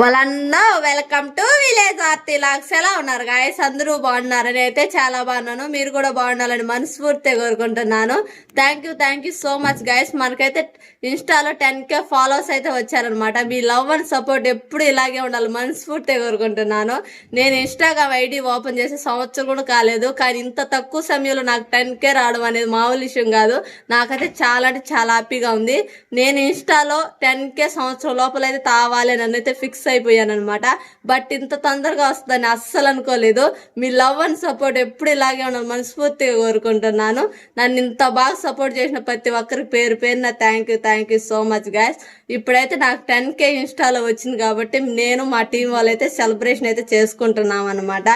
వాళ్ళన్నా welcome to village Aarti లాక్స్. ఎలా ఉన్నారు గాయస్ అందరూ బాగున్నారు? అయితే చాలా బాగున్నాను. మీరు కూడా బాగుండాలని మనస్ఫూర్తిగా కోరుకుంటున్నాను. Thank you thank you so much guys మనకైతే ఇన్స్టాలో టెన్ కే ఫాలోవర్స్ అయితే వచ్చారనమాట మీ లవ్ అండ్ సపోర్ట్ ఎప్పుడు ఇలాగే ఉండాలి మనస్ఫూర్తిగా కోరుకుంటున్నాను. నేను ఇన్స్టాగ్రామ్ ఐడి ఓపెన్ చేసి సంవత్సరం కూడా కాలేదు. కానీ ఇంత తక్కువ సమయంలో నాకు టెన్ కే రావడం అనేది మామూలు విషయం కాదు. నాకైతే చాలా అంటే చాలా హ్యాపీగా ఉంది. నేను ఇన్స్టాలో టెన్ కే సంవత్సరం లోపల అయితే తావాలి. నన్నైతే అయితే ఫిక్స్ అయిపోయాను అనమాట బట్ ఇంత తొందరగా వస్తుందని అస్సలు అనుకోలేదు. మీ లవ్ అండ్ సపోర్ట్ ఎప్పుడు ఇలాగే ఉండాలి మనస్ఫూర్తిగా కోరుకుంటున్నాను. నన్ను ఇంత బాగా సపోర్ట్ చేసిన ప్రతి ఒక్కరికి పేరు పేరున thank you thank you so much guys ఇప్పుడైతే నాకు టెన్ కే ఇన్స్టాలో వచ్చింది కాబట్టి నేను మా టీం వాళ్ళైతే సెలబ్రేషన్ అయితే చేసుకుంటున్నాం అనమాట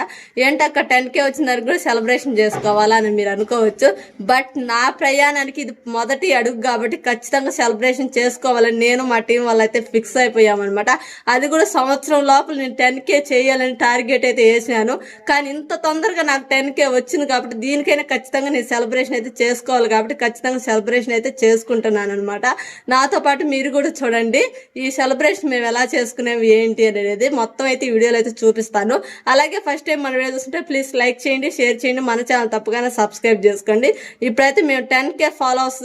ఏంటక్క టెన్ కే వచ్చిన దానికి కూడా సెలబ్రేషన్ చేసుకోవాలని మీరు అనుకోవచ్చు. బట్ నా ప్రయాణానికి ఇది మొదటి అడుగు కాబట్టి ఖచ్చితంగా సెలబ్రేషన్ చేసుకోవాలని నేను మా టీం వాళ్ళైతే ఫిక్స్ అయిపోయామన్నమాట అది కూడా సంవత్సరం లోపల నేను టెన్ కే చేయాలని టార్గెట్ అయితే వేసాను. కానీ ఇంత తొందరగా నాకు టెన్ కే వచ్చింది కాబట్టి దీనికైనా ఖచ్చితంగా నేను సెలబ్రేషన్ అయితే చేసుకోవాలి కాబట్టి ఖచ్చితంగా సెలబ్రేషన్ అయితే చేసుకుంటున్నాను అనమాట నాతో పాటు మీరు కూడా చూడండి. ఈ సెలబ్రేషన్ మేము ఎలా చేసుకునేవి ఏంటి అనేది మొత్తం అయితే ఈ వీడియోలో అయితే చూపిస్తాను. అలాగే ఫస్ట్ టైం మన వీడియో చూస్తుంటే ప్లీజ్ లైక్ చేయండి షేర్ చేయండి. మన ఛానల్ తప్పగానే సబ్స్క్రైబ్ చేసుకోండి. ఇప్పుడైతే మేము టెన్ కే ఫాలోవర్స్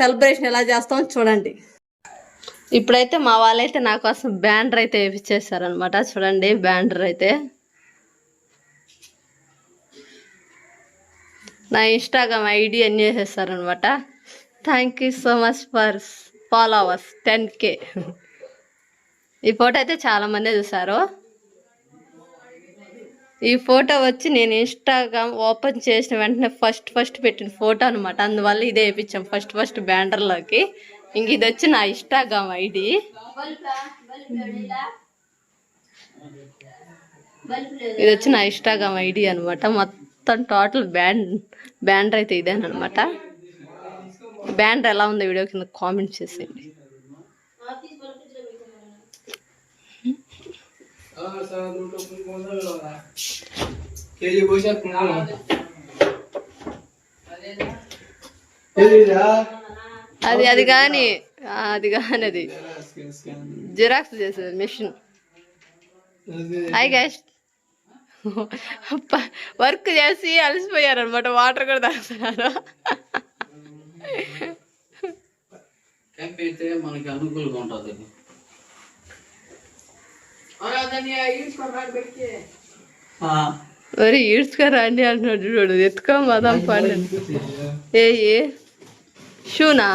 సెలబ్రేషన్ ఎలా చేస్తామో చూడండి. ఇప్పుడైతే మా వాళ్ళైతే నా కోసం బ్యాండర్ అయితే వేయించేసారనమాట చూడండి బ్యాండర్ అయితే. నా ఇన్స్టాగ్రామ్ ఐడి అన్ని చేసేసారనమాట thank you so much for followers ten K. ఈ ఫోటో అయితే చాలా మంది చూసారు. ఈ ఫోటో వచ్చి నేను ఇన్స్టాగ్రామ్ ఓపెన్ చేసిన వెంటనే ఫస్ట్ ఫస్ట్ పెట్టిన ఫోటో అనమాట అందువల్ల ఇదే వేయించాం ఫస్ట్ ఫస్ట్ బ్యానర్లోకి ఇంక ఇది వచ్చి నా ఇన్స్టాగ్రామ్ ఐడి. ఇది వచ్చి నా ఇన్స్టాగ్రామ్ ఐడి అనమాట మొత్తం టోటల్ బ్యాండ్ బ్యాండర్ అయితే ఇదేనమాట బ్యాండర్ ఎలా ఉందో వీడియో కింద కామెంట్ చేసేయండి. అది అది కానీ అది కానీ అది జిరాక్స్ చేసేది మిషన్. హాయ్ గ్యాస్ వర్క్ చేసి అలసిపోయారు అనమాట వాటర్ కూడా తాగుతున్నారు. క్యాంప్ అయితే మనకి అనుకూలంగా ఉంటుంది. మరి ఈడ్చుకొని రండి అంటున్నాడు చూడు ఎత్తుకో మదం పండి. ఏ ఏ? షూనా?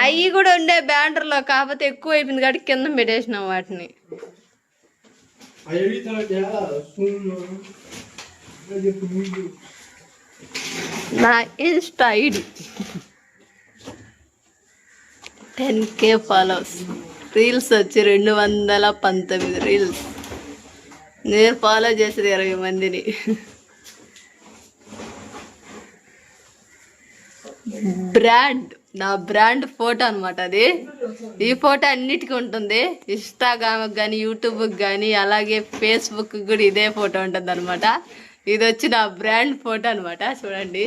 అవి కూడా ఉండే బ్యానర్లో కాకపోతే ఎక్కువ అయిపోయింది కాబట్టి కింద పెట్టేసినాం వాటిని. నా insta ID ten K followers reels వచ్చి రెండు వందల పంతొమ్మిది రీల్స్ నేను ఫాలో చేసేది ఇరవై మందిని. బ్రాండ్ నా బ్రాండ్ ఫోటో అనమాట అది. ఈ ఫోటో అన్నిటికీ ఉంటుంది. ఇన్స్టాగ్రామ్కి కానీ యూట్యూబ్కి కానీ అలాగే ఫేస్బుక్ కూడా ఇదే ఫోటో ఉంటుంది అనమాట ఇది వచ్చి నా బ్రాండ్ ఫోటో అనమాట చూడండి.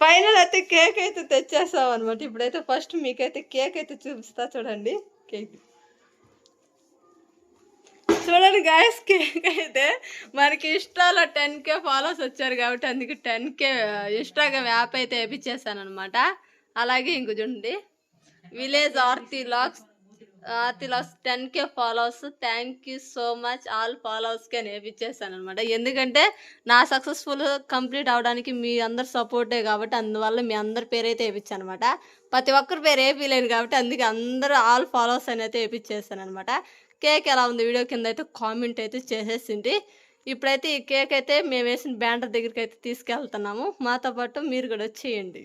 ఫైనల్ అయితే కేక్ అయితే తెచ్చేస్తాం అనమాట ఇప్పుడైతే ఫస్ట్ మీకైతే కేక్ అయితే చూపిస్తా చూడండి. కేక్. చూడండి గాయస్ కేక్ అయితే మనకి ఇన్స్టాలో టెన్ కే ఫాలోవర్స్ వచ్చారు కాబట్టి అందుకే టెన్ కే ఇన్స్టాగ్రామ్ యాప్ అయితే వేపించేసాను అనమాట అలాగే ఇంక చూడండి. Village Aarti lakhs Aarti lakhs ten K followers thank you so much all ఫాలోవర్స్కే అని అనమాట ఎందుకంటే నా సక్సెస్ఫుల్ కంప్లీట్ అవడానికి మీ అందరు సపోర్టే కాబట్టి అందువల్ల మీ అందరి పేరు అయితే వేయించాను అనమాట ప్రతి ఒక్కరి పేరు వేయలేను కాబట్టి అందుకే అందరూ ఆల్ ఫాలోవర్స్ అని అయితే వేపించేసాను అనమాట కేక్ ఎలా ఉంది వీడియో కింద అయితే కామెంట్ అయితే చేసేసింది. ఇప్పుడైతే ఈ కేక్ అయితే మేము వేసిన బ్యాండర్ దగ్గరికి అయితే తీసుకెళ్తున్నాము. మాతో పాటు మీరు కూడా వచ్చేయండి.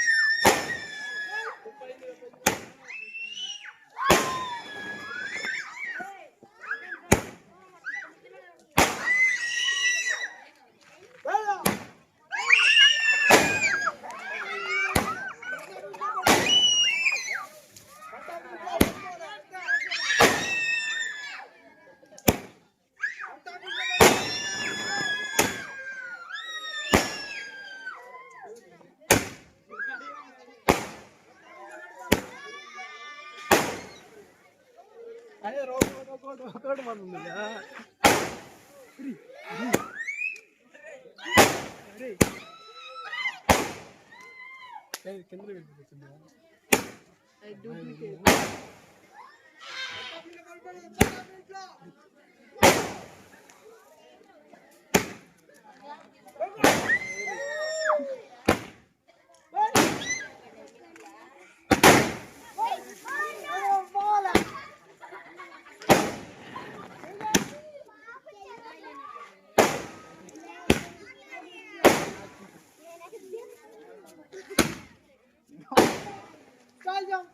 వెళ్ళిపోతాయి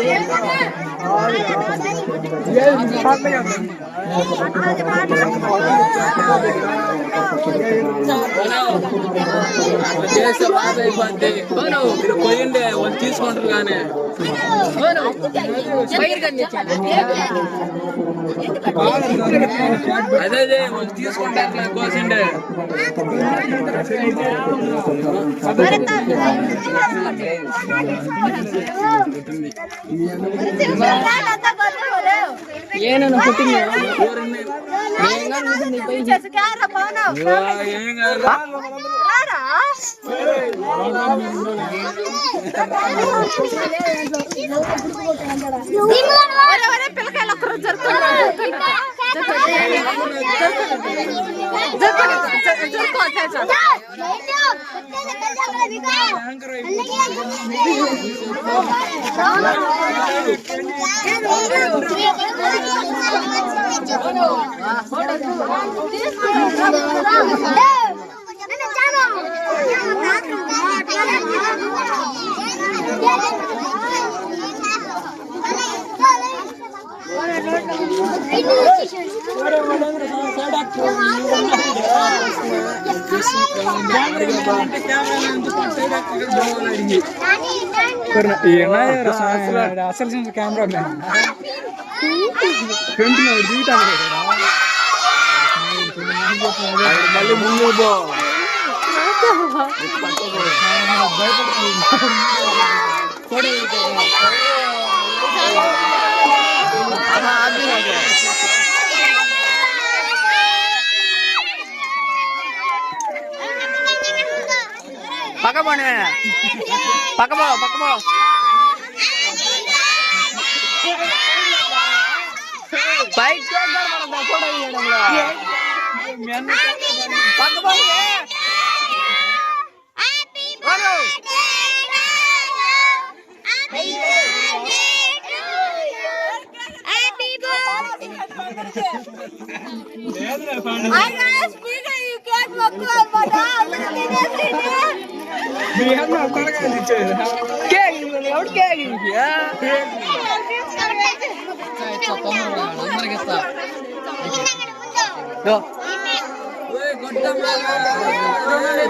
Yeah, I'm చేస్తే బాధ అయిపోద్ది మీరు పోయిండే వాళ్ళు తీసుకుంటారు కానీ అదే అదే వాళ్ళు తీసుకుంటారు అట్లా కోసిండే ఏనన్నా పుట్టింది కాదు పిల్లకాయలు ఒక్కరు అసలు కెమెరా ఫ్రంట్ దిగుతాను మళ్ళీ ముందు పక్క పోనీ పక్క పో పక్క పో బైక్ చేద్దాం మనం తప్పడం ఎవడు కేక్ అందరికి ఇస్తా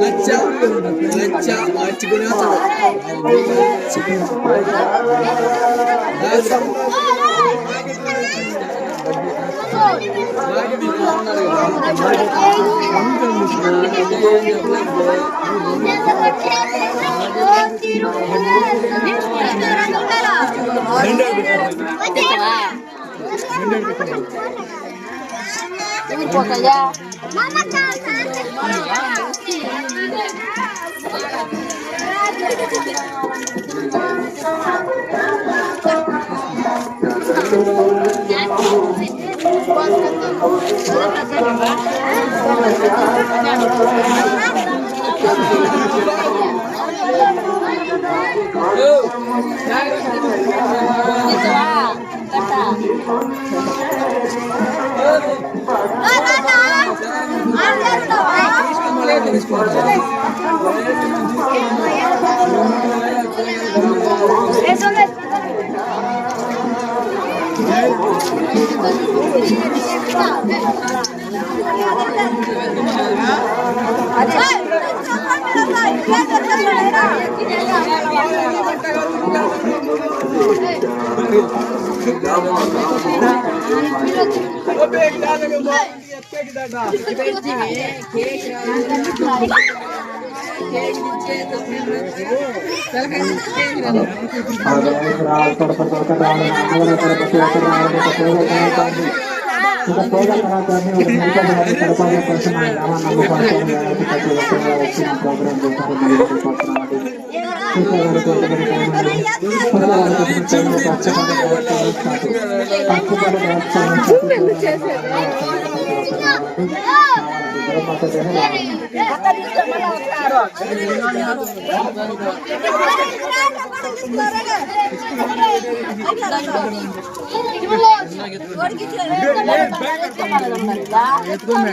ലച്ച ലച്ച മാറ്റിക്കുനാഥം Thiruvananthapuram ini buat mama Eso es. ¡Ay! తొడప తొడక రావడం తొడప తొడక రావడం తొడప తొడక రావడం Coca-Cola para kami oleh mereka berada pada pada pelaksanaan awan nama yang kita jelaskan oleh tim program Bintang Pemilihan Bupati Ramadu. Kita akan. ಎತ್ಕೊಂಡ್ರ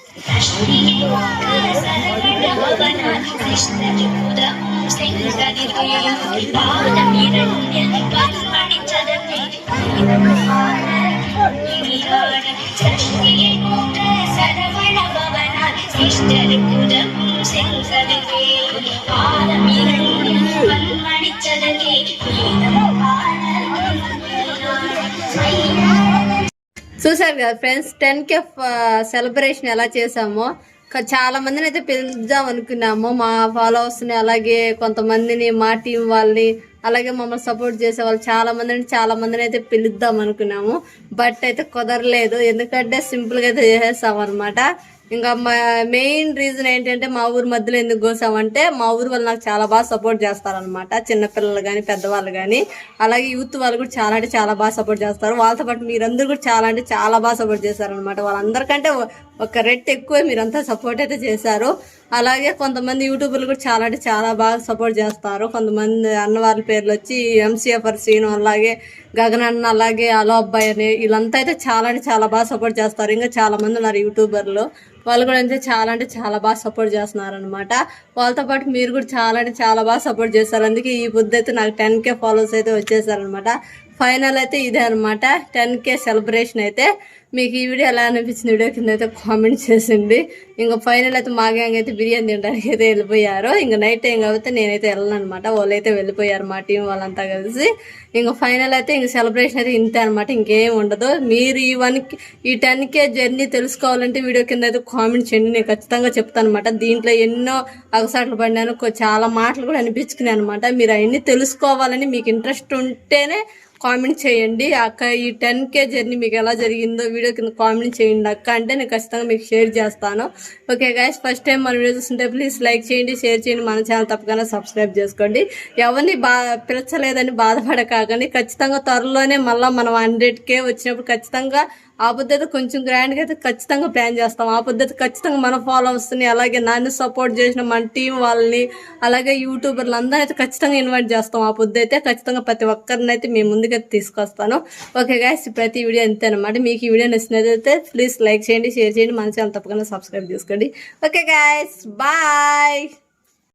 செங்கதவே பாதம் இரண்டு பன்மணிச்சதவே நீதமோ பாட చూసారు కదా ఫ్రెండ్స్ టెన్ కే సెలబ్రేషన్ ఎలా చేసామో చాలా మందిని అయితే పిలుద్దాం అనుకున్నాము. మా ఫాలోవర్స్ని అలాగే కొంతమందిని మా టీం వాళ్ళని అలాగే మమ్మల్ని సపోర్ట్ చేసే వాళ్ళు చాలా మందిని చాలా మందిని అయితే పిలుద్దాం అనుకున్నాము. బట్ అయితే కుదరలేదు. ఎందుకంటే సింపుల్గా అయితే చేసేస్తాం అనమాట ఇంకా మెయిన్ రీజన్ ఏంటంటే మా ఊరు మధ్యలో ఎందుకు కోసామంటే మా ఊరు వాళ్ళు నాకు చాలా బాగా సపోర్ట్ చేస్తారనమాట చిన్నపిల్లలు కానీ పెద్దవాళ్ళు కానీ అలాగే యూత్ వాళ్ళు కూడా చాలా అంటే చాలా బాగా సపోర్ట్ చేస్తారు. వాళ్ళతో పాటు మీరందరూ కూడా చాలా అంటే చాలా బాగా సపోర్ట్ చేశారనమాట వాళ్ళందరికంటే ఒక రెట్ ఎక్కువ మీరంతా సపోర్ట్ అయితే చేశారు. అలాగే కొంతమంది యూట్యూబర్లు కూడా చాలా అంటే చాలా బాగా సపోర్ట్ చేస్తారు. కొంతమంది అన్న వాళ్ళ పేర్లు వచ్చి ఎంసీఎఫర్ సీను అలాగే గగన్ అన్న అలాగే అలో అబ్బాయి అని వీళ్ళంతా అయితే చాలా అంటే చాలా బాగా సపోర్ట్ చేస్తారు. ఇంకా చాలా మంది ఉన్నారు యూట్యూబర్లు. వాళ్ళు కూడా అయితే చాలా అంటే చాలా బాగా సపోర్ట్ చేస్తున్నారు అనమాట వాళ్ళతో పాటు మీరు కూడా చాలా అంటే చాలా బాగా సపోర్ట్ చేస్తారు అందుకే ఈ బుద్ధి అయితే నాకు టెన్ కే ఫాలోవర్స్ అయితే వచ్చేసారనమాట ఫైనల్ అయితే ఇదే అనమాట టెన్ కే సెలబ్రేషన్ అయితే మీకు ఈ వీడియో ఎలా అనిపించింది? వీడియో కింద అయితే కామెంట్ చేసింది. ఇంకా ఫైనల్ అయితే మా గ్యాంగ్ అయితే బిర్యానీ తినడానికి అయితే వెళ్ళిపోయారు. ఇంకా నైట్ టైం కాబట్టి నేనైతే వెళ్ళను అనమాట వాళ్ళు అయితే వెళ్ళిపోయారు మా టీం వాళ్ళంతా కలిసి. ఇంకా ఫైనల్ అయితే ఇంక సెలబ్రేషన్ అయితే ఇంతే అనమాట ఇంకేం ఉండదు. మీరు ఈ వన్ ఈ టెన్ కే జర్నీ తెలుసుకోవాలంటే వీడియో కింద అయితే కామెంట్ చేయండి. నేను ఖచ్చితంగా చెప్తాను అనమాట దీంట్లో ఎన్నో అగసాట్లు పడినాను. చాలా మాటలు కూడా అనిపించుకున్నాయి అనమాట మీరు అవన్నీ తెలుసుకోవాలని మీకు ఇంట్రెస్ట్ ఉంటేనే కామెంట్ చేయండి. అక్క ఈ టెన్ కే జర్నీ మీకు ఎలా జరిగిందో వీడియో కింద కామెంట్ చేయండి అక్క. అంటే నేను ఖచ్చితంగా మీకు షేర్ చేస్తాను. ఓకే గైస్ ఫస్ట్ టైం మన వీడియో చూస్తుంటే ప్లీజ్ లైక్ చేయండి షేర్ చేయండి. మన ఛానల్ తప్పకుండా సబ్స్క్రైబ్ చేసుకోండి. ఎవరిని బా పిలచలేదని బాధపడకాకండి. ఖచ్చితంగా త్వరలోనే మళ్ళీ మనం హండ్రెడ్ కే వచ్చినప్పుడు ఖచ్చితంగా ఆ పద్ధతి కొంచెం గ్రాండ్గా అయితే ఖచ్చితంగా ప్లాన్ చేస్తాం. ఆ పద్ధతి ఖచ్చితంగా మన ఫాలోవర్స్ని అలాగే నన్ను సపోర్ట్ చేసిన మన టీం వాళ్ళని అలాగే యూట్యూబర్లు అందరూ అయితే ఖచ్చితంగా ఇన్వైట్ చేస్తాం. ఆ పొద్దు అయితే ఖచ్చితంగా ప్రతి ఒక్కరిని అయితే మీ ముందుకైతే తీసుకొస్తాను. ఓకే గాయస్ ప్రతి వీడియో అంతేనమాట మీకు ఈ వీడియో నచ్చినదైతే ప్లీజ్ లైక్ చేయండి షేర్ చేయండి. మన ఛానల్ తప్పకుండా సబ్స్క్రైబ్ చేసుకోండి. Okay guys bye